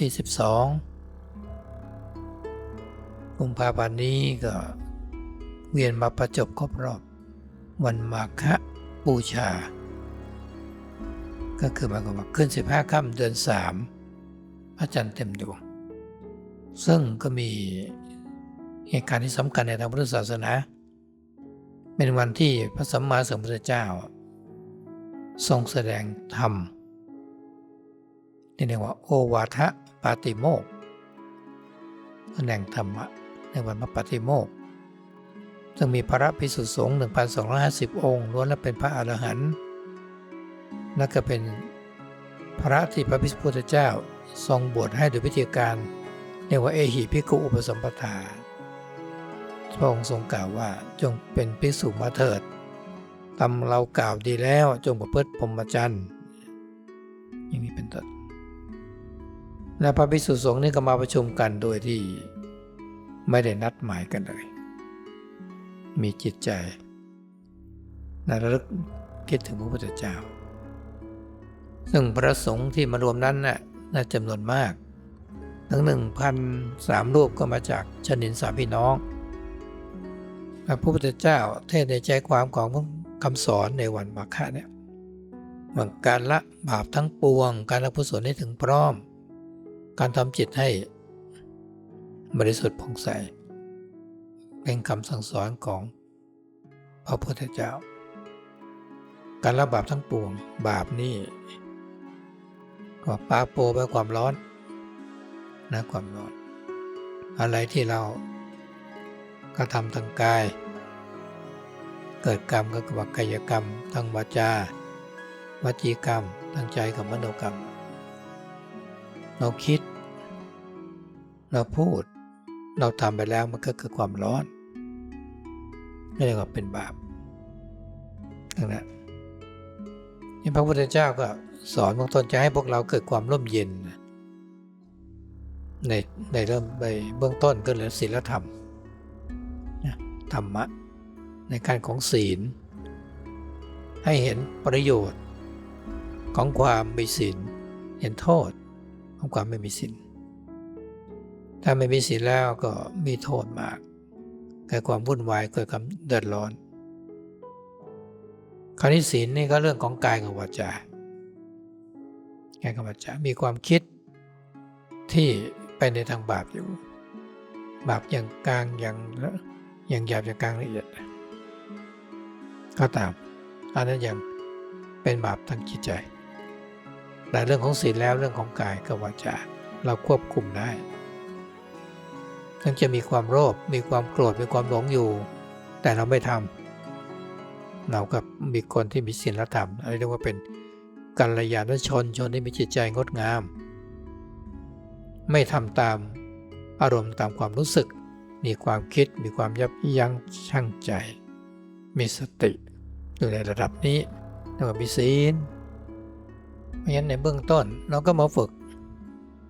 ที่ 12 กุมภาพันธ์นี้ก็เวียนมาประจบครบรอบ วันมาฆบูชา ก็คือหมายความว่าขึ้น 15ค่ำเดือน 3 พระจันทร์เต็มดวง ซึ่งก็มีเหตุการณ์ที่สำคัญในทางพุทธศาสนา เป็นวันที่พระสัมมาสัมพุทธเจ้า ทรงแสดงธรรม ที่เรียกว่าโอวาทะปาติโมกแสดงธรรมะในวันพระปาติโมกซึ่งมีพระภิกษุสงฆ์1,250 องค์ล้วนและเป็นพระอรหันต์และก็เป็นพระที่พระพิพุทธเจ้าทรงบวชให้โดยพิธีการเรียกว่าเอหิภิกขุอุปสมปทาพระองค์ทรงกล่าวว่าจงเป็นภิกษุมาเถิดทำเรากล่าวดีแล้วจงประพฤติพรหมจรรย์อย่างนี้เป็นต้น และพระภิกษุสงฆ์นี่ก็มาประชุมกันโดยที่ไม่ได้นัดหมายกันเลย มีจิตใจและระลึกคิดถึงพระพุทธเจ้า ซึ่งพระสงฆ์ที่มารวมนั้นน่ะน่าจำนวนมาก ทั้งหนึ่งพันสามรูปก็มาจากชนินสามพี่น้องพระพุทธเจ้าเทศในใจความของคำสอนในวันมาฆะเนี่ยว่าการละบาปทั้งปวง การละกุศลให้ถึงพร้อม การทำจิตให้บริสุทธิ์ผ่องใส เป็นคำสั่งสอนของพระพุทธเจ้า การละบาปทั้งปวง บาปนี่ก็ปาโปไปความร้อนนะความร้อน อะไรที่เรากระทำทางกาย เกิดกรรมก็คือว่ากายกรรมทางวาจาวจีกรรมทางใจกับมโนกรรม เราคิด เราพูด เราทำไปแล้วมันก็คือความร้อนไม่เรียกว่าเป็นบาปดังนั้นนี่พระพุทธเจ้าก็สอนเบื้องต้นจะให้พวกเราเกิดความร่มเย็น ในในเริ่มในเบื้องต้นก็เลยศีลธรรมธรรมะ ในการของศีล ให้เห็นประโยชน์ของความมีศีลเห็นโทษของความไม่มีศีล ถ้าไม่มีศีลแล้วก็มีโทษมากเกิดความวุ่นวายเกิดความเดือดร้อน คราวนี้ศีลนี่ก็เรื่องของกายกับวาจากายกับวาจา มีความคิดที่ไปในทางบาปอยู่ บาปอย่างกลางอย่างอย่างหยาบอย่างกลางละเอียดก็ตามอันนั้นยังเป็นบาปทางจิตใจ แต่เรื่องของศีลแล้วเรื่องของกายกับวาจา เราควบคุมได้ ทั้งจะมีความโลภมีความโกรธมีความหลงอยู่ แต่เราไม่ทำเรากับมีคนที่มีศีลธรรมเรียกว่าเป็นกัลยาณชนชนที่มีจิตใจงดงาม ไม่ทำตามอารมณ์ตามความรู้สึก มีความคิดมีความยับยั้งชั่งใจ มีสติอยู่ในระดับนี้เรียกว่ามีศีลเพราะฉะนั้นในเบื้องต้นเราก็มาฝึก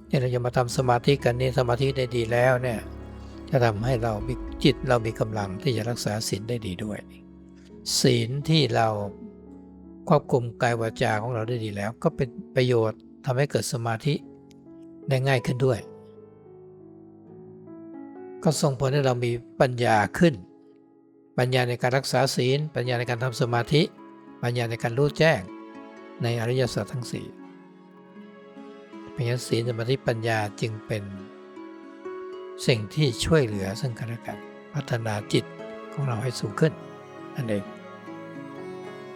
ที่เราจะมาทำสมาธิกันนี่สมาธิได้ดีแล้วเนี่ย จะทำให้เราจิตเรามีกำลังที่จะรักษาศีลได้ดีด้วย ศีลที่เราควบคุมกายวาจาของเราได้ดีแล้ว ก็เป็นประโยชน์ทำให้เกิดสมาธิได้ง่ายขึ้นด้วย ก็ส่งผลให้เรามีปัญญาขึ้น ปัญญาในการรักษาศีล ปัญญาในการทำสมาธิ ปัญญาในการรู้แจ้งในอริยสัจทั้งสี่เพราะฉะนั้นศีลสมาธิปัญญาจึงเป็น สิ่งที่ช่วยเหลือซึ่งกันและกันพัฒนาจิตของเราให้สูงขึ้นนั่นเอง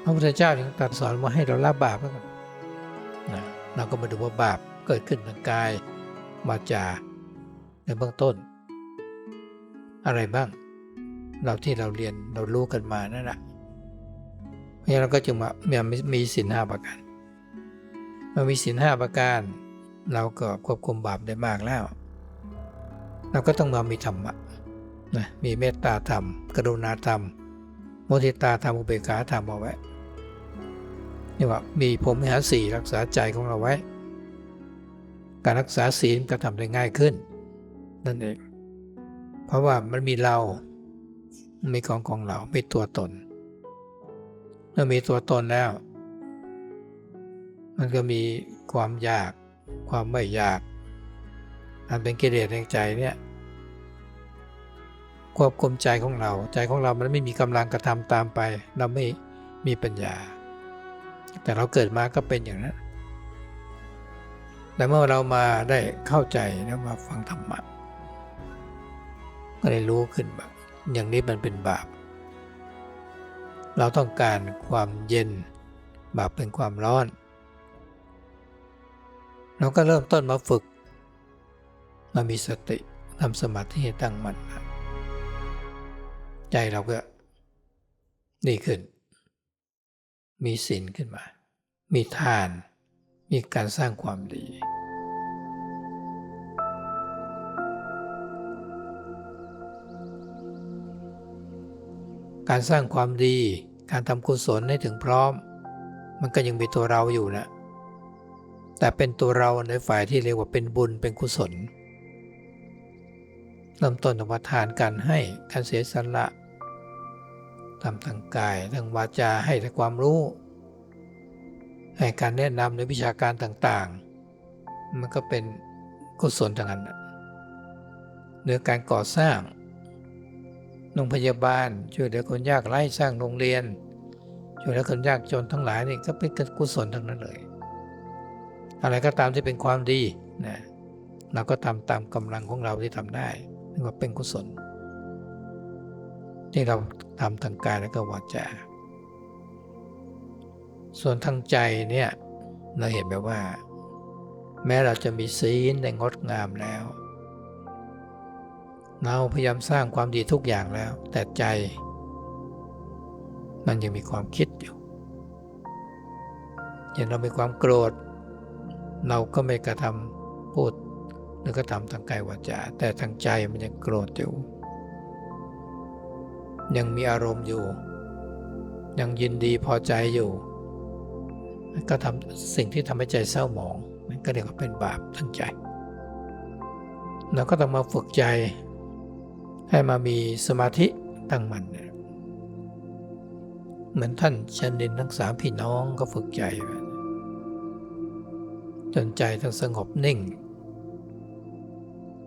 พระพุทธเจ้าจึงตรัสสอนว่าให้เราละบาปแล้วกันนะเราก็มาดูว่าบาปเกิดขึ้นทางกายวาจาในเบื้องต้น อะไรบ้าง เราที่เราเรียนเรารู้กันมานั่นแหละเพราะฉะนั้นเราก็จึงมามีมีสินห้าประการเมื่อมีสินห้าประการ เราก็ควบคุมบาปได้มากแล้ว เราก็ต้องมามีธรรมะนะมีเมตตาธรรม กรุณาธรรมมุทิตาธรรมอุเบกขาธรรมเอาไว้นี่ว่ามีผมหาสี่รักษาใจของเราไว้ การรักษาศีลก็ทำได้ง่ายขึ้น นั่นเอง เพราะว่ามันมีเรา มีของของเรา มีตัวตน เมื่อมีตัวตนแล้ว มันก็มีความอยาก ความไม่อยาก อันเป็นกิเลสในใจเนี่ยควบคุมใจของเรา ใจของเรามันไม่มีกำลังกระทำตามไป เราไม่มีปัญญา แต่เราเกิดมาก็เป็นอย่างนั้นแต่เมื่อเรามาได้เข้าใจแล้วมาฟังธรรมะก็ได้รู้ขึ้นแบบอย่างนี้มันเป็นบาป เราต้องการความเย็น บาปเป็นความร้อน เราก็เริ่มต้นมาฝึก มามีสติทำสมาธิให้ตั้งมั่นใจเราก็ดีขึ้น มีศีลขึ้นมา มีทาน มีการสร้างความดี การสร้างความดี การทำกุศลให้ถึงพร้อม มันก็ยังมีตัวเราอยู่นะ แต่เป็นตัวเราในฝ่ายที่เรียกว่าเป็นบุญเป็นกุศล เริ่มต้นจากทานการให้การเสียสละทำทางกายทางวาจาให้แต่ความรู้ ให้การแนะนำในวิชาการต่างๆ มันก็เป็นกุศลทางนั้นเนื้อการก่อสร้างโรงพยาบาลช่วยเหลือคนยากไร้สร้างโรงเรียนช่วยเหลือคนยากจนทั้งหลายนี่ก็เป็นกุศลทั้งนั้นเลย อะไรก็ตามที่เป็นความดีนะเราก็ทำตามกำลังของเราที่ทำได้ นึกว่าเป็นกุศล ที่เราทำทางกายและก็วาจาส่วนทางใจเนี่ยเราเห็นแบบว่า แม้เราจะมีศีลได้งดงามแล้ว เราพยายามสร้างความดีทุกอย่างแล้ว แต่ใจ มันยังมีความคิดอยู่อย่างเรามีความโกรธ เราก็ไม่กระทำพูด หรือกระทำทางกายวาจา แต่ทางใจมันยังโกรธอยู่ ยังมีอารมณ์อยู่ ยังยินดีพอใจอยู่ก็ทำสิ่งที่ทำให้ใจเศร้าหมอง มันก็เรียกว่าเป็นบาปทั้งใจเราก็ต้องมาฝึกใจ ให้มามีสมาธิตั้งมันเหมือนท่านชันดินทั้งสามพี่น้องก็ฝึกใจ จนใจต้องสงบนิ่ง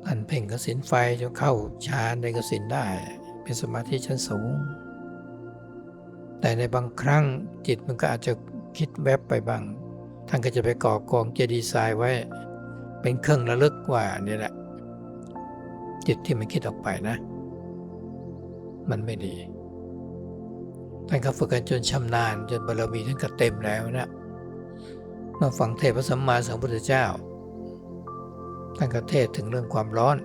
ท่านเพ่งกสินไฟจนเข้าฌานในกสินได้ เป็นสมาธิชั้นสูง แต่ในบางครั้งจิตมันก็อาจจะคิดแวบไปบ้าง ท่านก็จะไปก่อกองเจดีย์ทรายไว้ เป็นเครื่องระลึกว่านี่แหละ จิตที่มันคิดออกไปนะ มันไม่ดีท่านก็ฝึกกันจนชำนาญจนบารมีท่านก็เต็มแล้วนะมื่อฟังเทพระสัมมาสัมพุทธเจ้า ท่านก็เทศถึงเรื่องความร้อน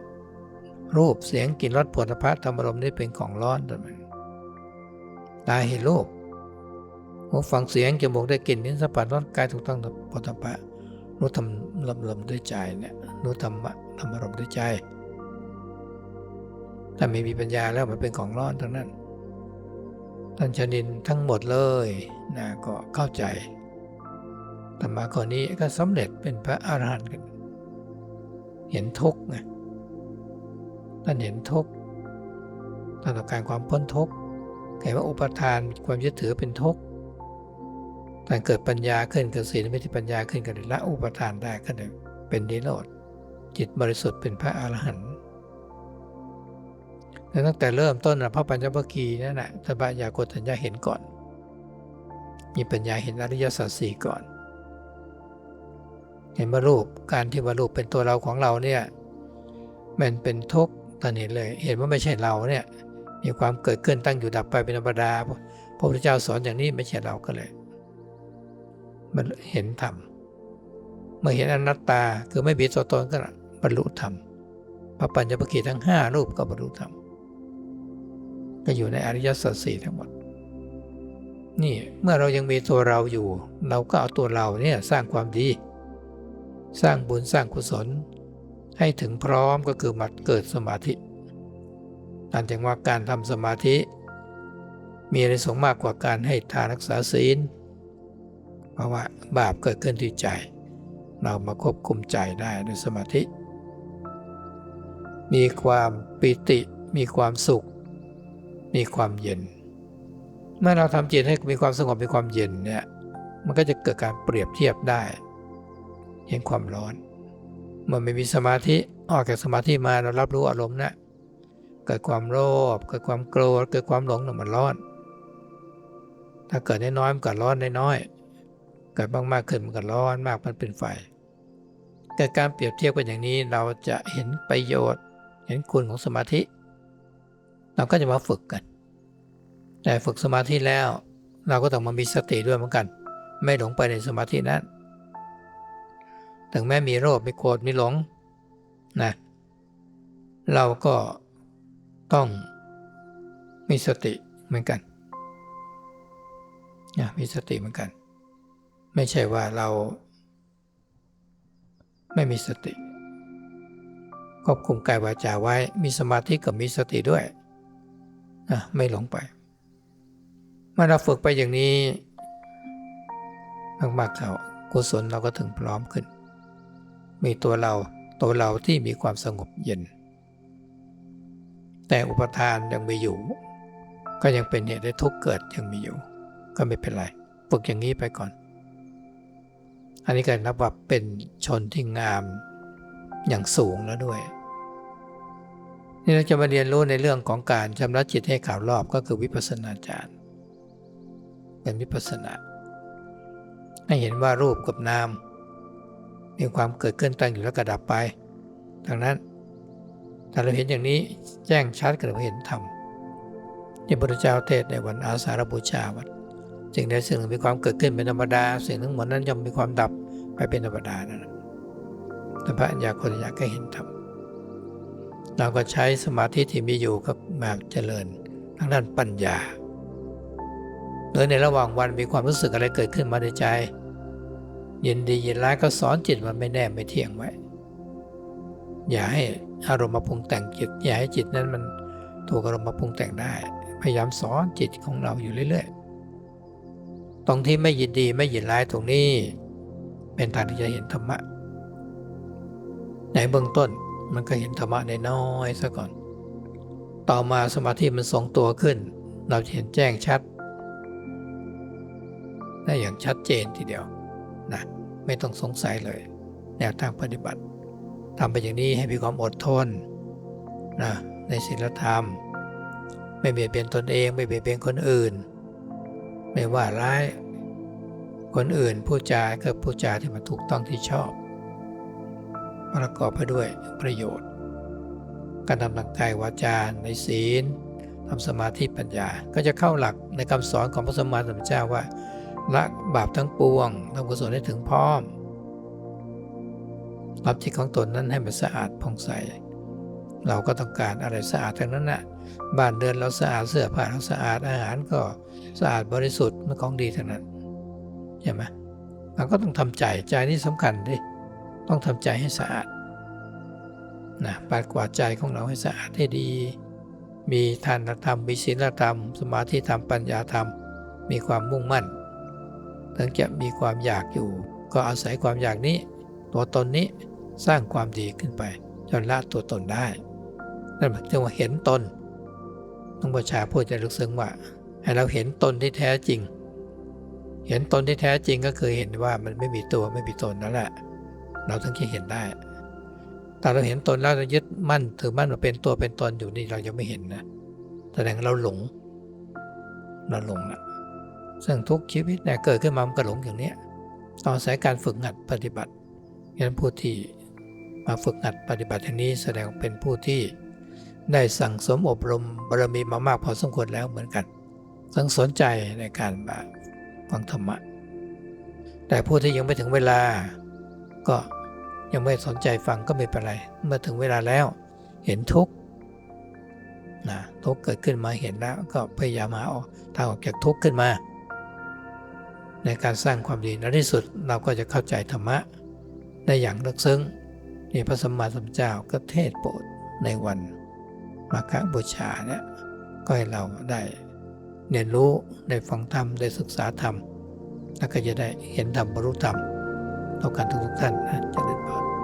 รูปเสียงกลิ่นรสผลพระธรรมรมนี่เป็นของร้อนต่มันตาเห็นรูปหูฟังเสียงจมูกได้กลิ่นนิ้นสัมผัสรสกายถูกต้องผลพระรู้ทำลำลำด้วยใจเนี่ยรู้ธรรมะธรรมรมด้วยใจถ้าไม่มีปัญญาแล้วมันเป็นของร้อนทั้งนั้นท่านชนินทั้งหมดเลยนะก็เข้าใจธรรมะข้อนี้ก็สำเร็จเป็นพระอรหันต์กัน เห็นทุกข์ไงท่านเห็นทุกข์ท่านต้องการความพ้นทุกข์เห็นว่าอุปทานความยึดถือเป็นทุกข์ท่านเกิดปัญญาขึ้นเกิดศีลไม่ที่ปัญญาขึ้นกันละอุปทานได้ก็เลยเป็นนิโรธจิตบริสุทธิ์เป็นพระอรหันต์แล้วตั้งแต่เริ่มต้นนะพระปัญจวัคคีย์นั่นแหละทบะยากฏัญญาเห็นก่อน มีปัญญาเห็นอริยสัจสี่ก่อน เห็นว่ารูปการที่ว่ารูปเป็นตัวเราของเราเนี่ยมันเป็นทุกข์ตอนนี้เลย เห็นว่าไม่ใช่เราเนี่ยมีความเกิดขึ้นตั้งอยู่ดับไปเป็นธรรมดาพระพุทธเจ้าสอนอย่างนี้ไม่ใช่เราก็เลย มันเห็นธรรมเมื่อเห็นอนัตตาคือไม่มีตัวตนก็บรรลุธรรมพระปัญญวัคคีทั้งห้ารูปก็บรรลุธรรมก็อยู่ในอริยสัจสี่ทั้งหมดนี่เมื่อเรายังมีตัวเราอยู่ เราก็เอาตัวเราเนี่ยสร้างความดี สร้างบุญสร้างกุศล ให้ถึงพร้อมก็คือมาเกิดสมาธินั่นจึงว่าการทำสมาธิ มีอะไรสงมากกว่าการให้ทานรักษาศีล เพราะว่าบาปเกิดขึ้นที่ใจ เรามาควบคุมใจได้ด้วยสมาธิ มีความปิติมีความสุข มีความเย็น เมื่อเราทำจิตให้มีความสงบมีความเย็นเนี่ยมันก็จะเกิดการเปรียบเทียบได้ เห็นความร้อน เมื่อไม่มีสมาธิออกจากสมาธิมาเรารับรู้อารมณ์นะเกิดความโลภเกิดความโกรธเกิดความหลงน่ะมันร้อน ถ้าเกิดน้อยๆมันก็ร้อนน้อยๆเกิดมากๆขึ้นมันก็ร้อนมากมันเป็นไฟเกิดการเปรียบเทียบกันอย่างนี้เราจะเห็นประโยชน์ เห็นคุณของสมาธิ เราก็จะมาฝึกกัน แต่ฝึกสมาธิแล้วเราก็ต้องมามีสติด้วยเหมือนกัน ไม่หลงไปในสมาธินั้น ถึงแม้มีโรคมีโกรธมีหลงนะเราก็ต้องมีสติเหมือนกันนะมีสติเหมือนกัน ไม่ใช่ว่าเราไม่มีสติควบคุมกายวาจาไว้ มีสมาธิกับมีสติด้วยนะไม่หลงไป เมื่อเราฝึกไปอย่างนี้มากๆเขากุศลเราก็ถึงพร้อมขึ้น มีตัวเราตัวเราที่มีความสงบเย็น แต่อุปทานยังมีอยู่ ก็ยังเป็นเหตุให้ทุกข์เกิดยังมีอยู่ ก็ไม่เป็นไรฝึกอย่างนี้ไปก่อน อันนี้ก็นับว่าเป็นชนที่งามอย่างสูงแล้วด้วยนี่เราจะมาเรียนรู้ในเรื่องของการชำระจิตให้ข่าวรอบก็คือวิปัสสนาญาณเป็นวิปัสสนา ให้เห็นว่ารูปกับนาม มีความเกิดขึ้นตั้งอยู่แล้วกระดับไป ดังนั้นถ้าเราเห็นอย่างนี้แจ้งชัดก็เราเห็นธรรมที่พระพุทธเจ้าเทศในวันอาสาฬบูชาวันสิ่งใดสิ่งหนึ่งมีความเกิดขึ้นเป็นธรรมดา สิ่งทั้งหมดนั้นย่อมมีความดับไปเป็นธรรมดานั่นแหละต่พระอัญญาคนญาก็เห็นธรรมเราก็ใช้สมาธิที่มีอยู่ก็มาเจริญทางด้านปัญญาโดยในระหว่างวันมีความรู้สึกอะไรเกิดขึ้นมาในใจ ยินดียินร้ายก็สอนจิตมันไม่แน่ไม่เที่ยงไว้ อย่าให้อารมณ์มาปรุงแต่งจิต อย่าให้จิตนั้นมันถูกอารมณ์มาปรุงแต่งได้ พยายามสอนจิตของเราอยู่เรื่อยๆ ตรงที่ไม่ยินดีไม่ยินร้ายตรงนี้ เป็นทางที่จะเห็นธรรมะ ในเบื้องต้นมันก็เห็นธรรมะในน้อยซะก่อน ต่อมาสมาธิมันทรงตัวขึ้น เราจะเห็นแจ้งชัดได้อย่างชัดเจนทีเดียว นะไม่ต้องสงสัยเลย แนวทางปฏิบัติทำไปอย่างนี้ให้มีความอดทนนะในศีลธรรม ไม่เบียดเบียนตนเอง ไม่เบียดเบียนคนอื่น ไม่ว่าร้ายคนอื่นผู้จาก็ผู้จาที่มันถูกต้องที่ชอบประกอบไปด้วยประโยชน์ การทำทางกายวาจาในศีลทำสมาธิปัญญา ก็จะเข้าหลักในคำสอนของพระสมมาสัมพุทธเจ้าว่า ละบาปทั้งปวงทำกุศลให้ถึงพร้อมรับจิตของตนนั้นให้มันสะอาดผ่องใส เราก็ต้องการอะไรสะอาดทั้งนั้นนะบ้านเดินเราสะอาดเสื้อผ้าเราสะอาดอาหารก็สะอาดบริสุทธิ์มันของดีทั้งนั้นใช่ไหมเราก็ต้องทำใจใจนี่สำคัญดิต้องทำใจให้สะอาดนะปาดกวาดใจของเราให้สะอาดให้ดี มีทานธรรมมีศีลธรรม สมาธิธรรมปัญญาธรรม มีความมุ่งมั่น ถึงจะมีความอยากอยู่ ก็อาศัยความอยากนี้ ตัวตนนี้สร้างความดีขึ้นไป จนละตัวตนได้นั่นหมายถึงว่าเห็นตนต้องประชาพูดจะลึกซึ้งว่าให้เราเห็นตนที่แท้จริง เห็นตนที่แท้จริงก็คือเห็นว่ามันไม่มีตัวไม่มีตนนั่นแหละ เราถึงจะเห็นได้แต่เราเห็นตนแล้วเรายึดมั่นถือมั่นว่าเป็นตัวเป็นตนอยู่นี่เรายังไม่เห็นนะแสดงเราหลงเราหลงนะ ซึ่งทุกชีวิตเนี่ยเกิดขึ้นมามันก็หลงอย่างนี้ต้องอาศัยการฝึกหัดปฏิบัติงั้นผู้ที่มาฝึกหัดปฏิบัติอย่างนี้แสดงเป็นผู้ที่ได้สั่งสมอบรมบารมีมามากพอสมควรแล้วเหมือนกันสังสนใจในการมาฟังธรรมะ แต่ผู้ที่ยังไม่ถึงเวลา ก็ยังไม่สนใจฟังก็ไม่เป็นไร เมื่อถึงเวลาแล้วเห็นทุกข์นะทุกข์เกิดขึ้นมาเห็นแล้วก็พยายามหาทางออกจากทุกข์ขึ้นมา ในการสร้างความดีในที่สุดเราก็จะเข้าใจธรรมะได้อย่างลึกซึ้งนี่พระสัมมาสัมพุทธเจ้าก็เทศโปรดในวันมาฆบูชาเนี่ยก็ให้เราได้เรียนรู้ได้ฟังธรรมได้ศึกษาธรรมแล้วก็จะได้เห็นธรรมบรรลุธรรมต้องการทุกท่านนะเจริญพร